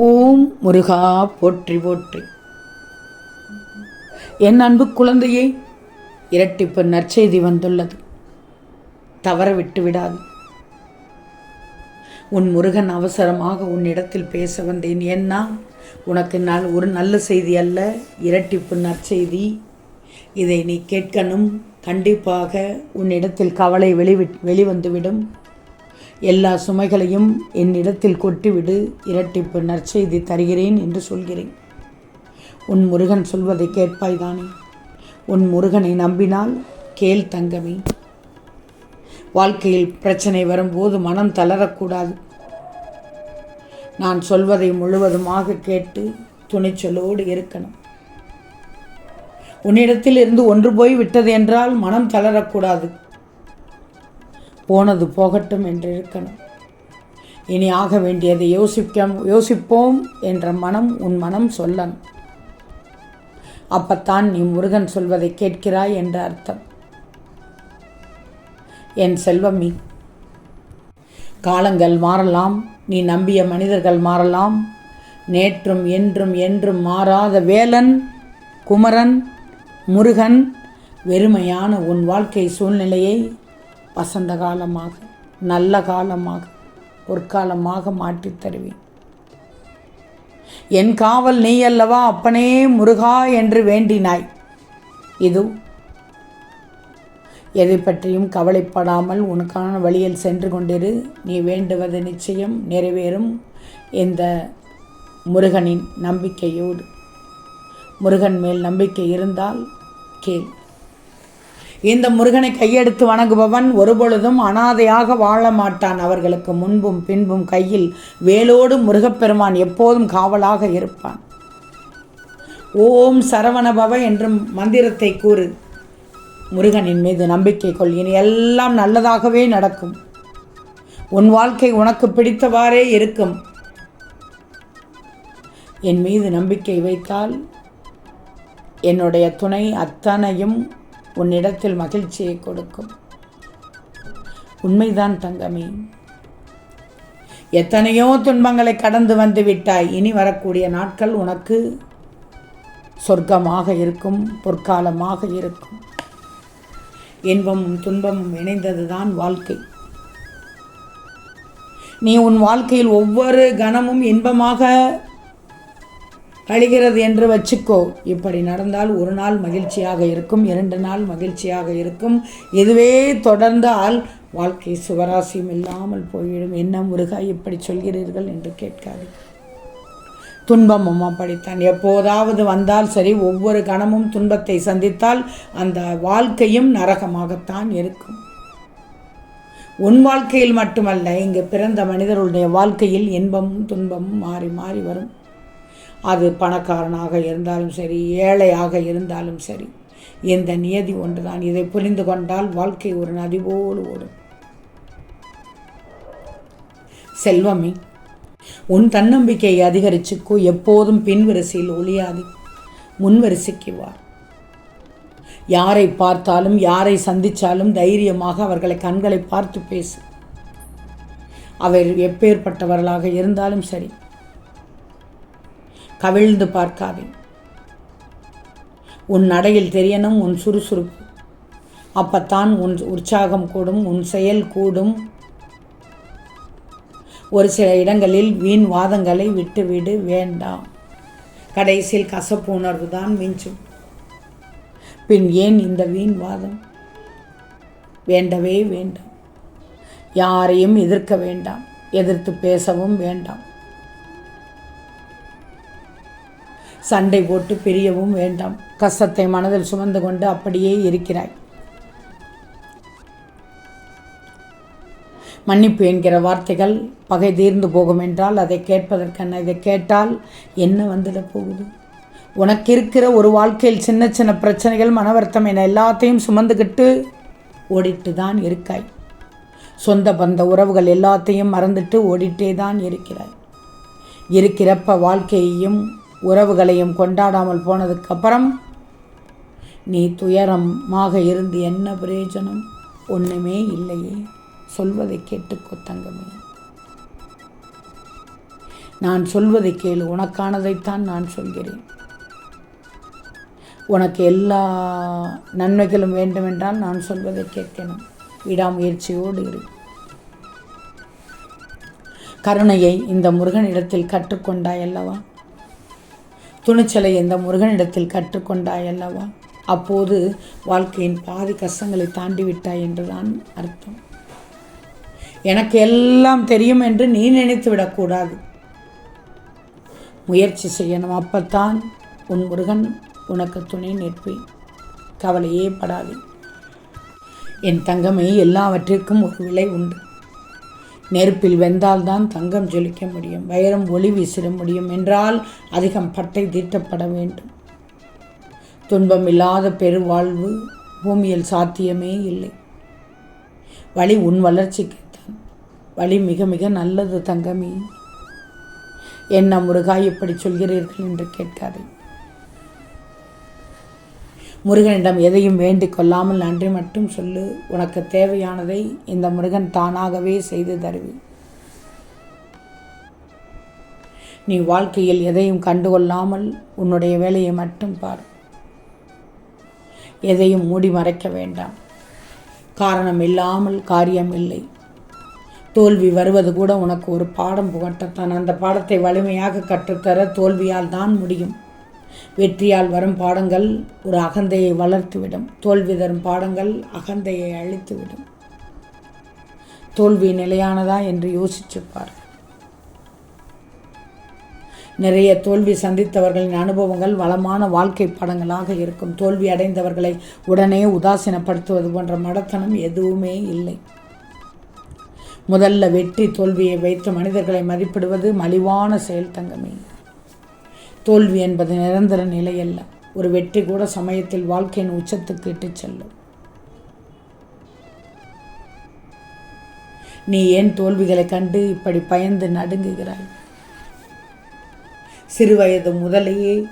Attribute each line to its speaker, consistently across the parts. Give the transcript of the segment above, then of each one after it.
Speaker 1: ஓம் முருகா போற்றி போற்றி. என் அன்பு குழந்தையே இரட்டிப்பு நற்செய்தி வந்துள்ளது. தவற விட்டு விடாது. உன் முருகன் அவசரமாக உன்னிடத்தில் பேச வந்தேன். ஏன்னா உனக்கு நான் ஒரு நல்ல செய்தி அல்ல இரட்டிப்பு நற்செய்தி. இதை நீ கேட்கணும். கண்டிப்பாக உன்னிடத்தில் கவலை வெளிவிட் வெளிவந்துவிடும். எல்லா சுமைகளையும் என்னிடத்தில் கொட்டிவிடு இரட்டிப்பு நற்செய்தி தருகிறேன் என்று சொல்கிறேன். உன் முருகன் சொல்வதை கேட்பாய்தானே? உன் முருகனை நம்பினால் கேள் தங்கமே. வாழ்க்கையில் பிரச்சனை வரும்போது மனம் தளரக்கூடாது. நான் சொல்வதை முழுவதுமாக கேட்டு துணிச்சலோடு இருக்கணும். உன்னிடத்தில் இருந்து ஒன்று போய் விட்டது என்றால் மனம் தளரக்கூடாது. போனது போகட்டும் என்று இருக்கணும். இனி ஆக வேண்டியதை யோசிக்க யோசிப்போம் என்ற மனம் உன் மனம் சொல்லணும். அப்பத்தான் நீ முருகன் சொல்வதை கேட்கிறாய் என்ற அர்த்தம். என் செல்வமி காலங்கள் மாறலாம் நீ நம்பிய மனிதர்கள் மாறலாம். நேற்றும் என்றும் என்றும் மாறாத வேலன் குமரன் முருகன் வெறுமையான உன் வாழ்க்கை சூழ்நிலையை வசந்த காலமாக நல்ல காலமாக பொற்காலமாக மாற்றித் தருவேன். என் காவல் நீ அல்லவா அப்பனே முருகா என்று வேண்டினாய். இது எதை பற்றியும் கவலைப்படாமல் உனக்கான வழியில் சென்று கொண்டிரு. நீ வேண்டுவது நிச்சயம் நிறைவேறும் இந்த முருகனின் நம்பிக்கையோடு. முருகன் மேல் நம்பிக்கை இருந்தால் கேள். இந்த முருகனை கையெடுத்து வணங்குபவன் ஒருபொழுதும் அனாதையாக வாழ மாட்டான். அவர்களுக்கு முன்பும் பின்பும் கையில் வேலோடு முருகப்பெருமான் எப்போதும் காவலாக இருப்பான். ஓம் சரவணபவ என்றும் மந்திரத்தை கூறு. முருகனின் மீது நம்பிக்கை கொள். இனி எல்லாம் நல்லதாகவே நடக்கும். உன் வாழ்க்கை உனக்கு பிடித்தவாறே இருக்கும். என் மீது நம்பிக்கை வைத்தால் என்னுடைய துணை அத்தனையும் உன்னிடத்தில் மகிழ்ச்சியை கொடுக்கும். உண்மைதான் தங்கமே. எத்தனையோ துன்பங்களை கடந்து வந்து விட்டாய். இனி வரக்கூடிய நாட்கள் உனக்கு சொர்க்கமாக இருக்கும் பொற்காலமாக இருக்கும். இன்பமும் துன்பமும் இணைந்ததுதான் வாழ்க்கை. நீ உன் வாழ்க்கையில் ஒவ்வொரு கணமும் இன்பமாக கழிகிறது என்று வச்சுக்கோ. இப்படி நடந்தால் ஒரு நாள் மகிழ்ச்சியாக இருக்கும் இரண்டு நாள் மகிழ்ச்சியாக இருக்கும். இதுவே தொடர்ந்தால் வாழ்க்கை சுவராசியம் இல்லாமல் போய்விடும். என்ன முருகா இப்படி சொல்கிறீர்கள் என்று கேட்காது துன்பமும் அப்படித்தான் எப்போதாவது வந்தால் சரி ஒவ்வொரு கணமும் துன்பத்தை சந்தித்தால் அந்த வாழ்க்கையும் நரகமாகத்தான் இருக்கும். உன் வாழ்க்கையில் மட்டுமல்ல இங்கு பிறந்த மனிதர்களுடைய வாழ்க்கையில் இன்பமும் துன்பமும் மாறி மாறி வரும். அது பணக்காரனாக இருந்தாலும் சரி ஏழையாக இருந்தாலும் சரி இந்த நியதி ஒன்றுதான். இதை புரிந்து கொண்டால் வாழ்க்கை ஒரு நதி போல் ஓடும். செல்வமே உன் தன்னம்பிக்கையை அதிகரிச்சுக்கோ எப்போதும் பின்வரிசையில் ஒளியாது முன் வா. யாரை பார்த்தாலும் யாரை சந்தித்தாலும் தைரியமாக அவர்களை கண்களை பார்த்து பேசு. அவர் எப்பேற்பட்டவர்களாக இருந்தாலும் சரி கவிழ்ந்து பார்க்காதே. உன் நடையில் தெரியணும் உன் சுறுசுறுப்பு. அப்பத்தான் உன் உற்சாகம் கூடும் உன் செயல் கூடும். ஒரு சில இடங்களில் வீண் வாதங்களை விட்டுவிடு வேண்டாம். கடைசியில் கசப்பு உணர்வு தான் மிஞ்சும். பின் ஏன் இந்த வீண் வாதம்? வேண்டவே வேண்டாம். யாரையும் எதிர்க்க வேண்டாம். எதிர்த்து பேசவும் வேண்டாம். சண்டை போட்டு பிரியவும் வேண்டாம். கஷ்டத்தை மனதில் சுமந்து கொண்டு அப்படியே இருக்கிறாய். மன்னிப்பு என்கிற வார்த்தைகள் பகை தீர்ந்து போகும் என்றால் அதை கேட்பதற்கான இதை கேட்டால் என்ன வந்துட போகுது? உனக்கு இருக்கிற ஒரு வாழ்க்கையில் சின்ன சின்ன பிரச்சனைகள் மனவர்த்தம் என எல்லாத்தையும் சுமந்துக்கிட்டு ஓடிட்டு தான் இருக்காய். சொந்த பந்த உறவுகள் எல்லாத்தையும் மறந்துட்டு ஓடிட்டே தான் இருக்கிறாய். இருக்கிறப்ப வாழ்க்கையையும் உறவுகளையும் கொண்டாடாமல் போனதுக்கப்புறம் நீ துயரமாக இருந்து என்ன பிரயோஜனம்? ஒன்றுமே இல்லையே சொல்வதை கேட்டுக்கோ தங்கமே நான் சொல்வதை கேளு உனக்கானதைத்தான் நான் சொல்கிறேன். உனக்கு எல்லா நன்மைகளும் வேண்டுமென்றால் நான் சொல்வதை கேட்கணும். விடாமுயற்சியோடு இரு. கருணையை இந்த முருகனிடத்தில் கற்றுக்கொண்டாய் அல்லவா துணிச்சலை இந்த முருகனிடத்தில் கற்றுக்கொண்டாய் அல்லவா? அப்போது வாழ்க்கையின் பாதி கஷ்டங்களை தாண்டி விட்டாய் என்றுதான் அர்த்தம். எனக்கு எல்லாம் தெரியும் என்று நீ நினைத்து விடக்கூடாது. முயற்சி செய்யணும் அப்பத்தான் உன் முருகன் உனக்கு துணை நிற்பேன். கவலையே படாதே. என் தங்கமே எல்லாவற்றிற்கும் ஒரு விலை உண்டு. நெருப்பில் வெந்தால்தான் தங்கம் ஜொலிக்க முடியும் வைரம் ஒளி வீசிட முடியும் என்றால் அதிகம் பட்டை தீட்டப்பட வேண்டும். துன்பம் இல்லாத பெருவாழ்வு பூமியில் சாத்தியமே இல்லை. வழி உன் வளர்ச்சிக்குத்தான் வழி மிக மிக நல்லது தங்கமே. என்ன முருகா இப்படி சொல்கிறீர்கள் என்று கேட்காதே. முருகனிடம் எதையும் வேண்டிக் கொள்ளாமல் நன்றி மட்டும் சொல்லு. உனக்கு தேவையானதை இந்த முருகன் தானாகவே செய்து தருவேன் நீ வாழ்க்கையில் எதையும் கண்டுகொள்ளாமல் உன்னுடைய வேலையை மட்டும் பார். எதையும் மூடி மறைக்க வேண்டாம். காரணம் இல்லாமல் காரியம் இல்லை. தோல்வி வருவது கூட உனக்கு ஒரு பாடம் புகட்டத்தான். அந்த பாடத்தை வலிமையாக கற்றுத்தர தோல்வியால் தான் முடியும். வெற்றியால் வரும் பாடங்கள் ஒரு அகந்தையை வளர்த்துவிடும். தோல்வி தரும் பாடங்கள் அகந்தையை அழித்துவிடும். தோல்வி நிலையானதா என்று யோசிச்சுப்பார். நிறைய தோல்வி சந்தித்தவர்களின் அனுபவங்கள் வளமான வாழ்க்கை படங்களாக இருக்கும். தோல்வி அடைந்தவர்களை உடனே உதாசீனப்படுத்துவது போன்ற மடத்தனம் எதுவுமே இல்லை. முதல்ல வெற்றி தோல்வியை வைத்து மனிதர்களை மதிப்பிடுவது மலிவான செயல் தங்கமே. தோல்வி என்பது நிரந்தர நிலையல்ல. ஒரு வெற்றி கூட சமயத்தில் வாழ்க்கையின் உச்சத்துக்கு இட்டுச் செல்லும். நீ ஏன் தோல்விகளை கண்டு இப்படி பயந்து நடுங்குகிறாய்? சிறுவயது முதலேயே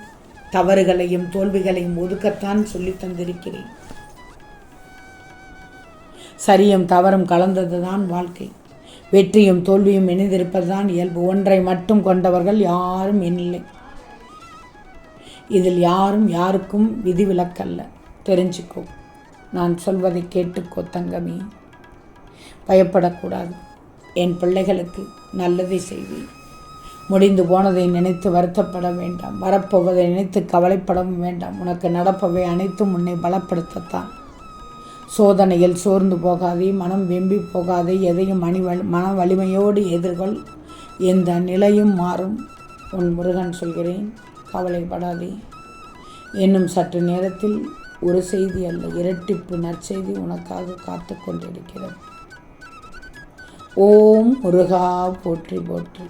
Speaker 1: தவறுகளையும் தோல்விகளையும் ஒதுக்கத்தான் சொல்லி தந்திருக்கிறேன். சரியும் தவறும் கலந்ததுதான் வாழ்க்கை. வெற்றியும் தோல்வியும் இணைந்திருப்பதுதான் இயல்பு. ஒன்றை மட்டும் கொண்டவர்கள் யாரும் இல்லை இதில் யாரும் யாருக்கும் விதிவிலக்கல்ல. தெரிஞ்சுக்கோ. நான் சொல்வதை கேட்டுக்கோ தங்கமே. பயப்படக்கூடாது. என் பிள்ளைகளுக்கு நல்லதை செய்வேன். முடிந்து போனதை நினைத்து வருத்தப்பட வேண்டாம். வரப்போவதை நினைத்து கவலைப்படவும் வேண்டாம். உனக்கு நடப்பவை அனைத்தும் உன்னை பலப்படுத்தத்தான். சோதனையில் சோர்ந்து போகாதே மனம் வெம்பி போகாதே எதையும் மணி மன வலிமையோடு எதிர்கொள். எந்த நிலையும் மாறும். உன் முருகன் சொல்கிறேன். கவலைப்படாதே. இன்னும் சற்று நேரத்தில் ஒரு செய்தி அல்ல இரட்டிப்பு நற்செய்தி உனக்காக காத்து கொண்டிருக்கிறது. ஓம் முருகா போற்றி போற்றி.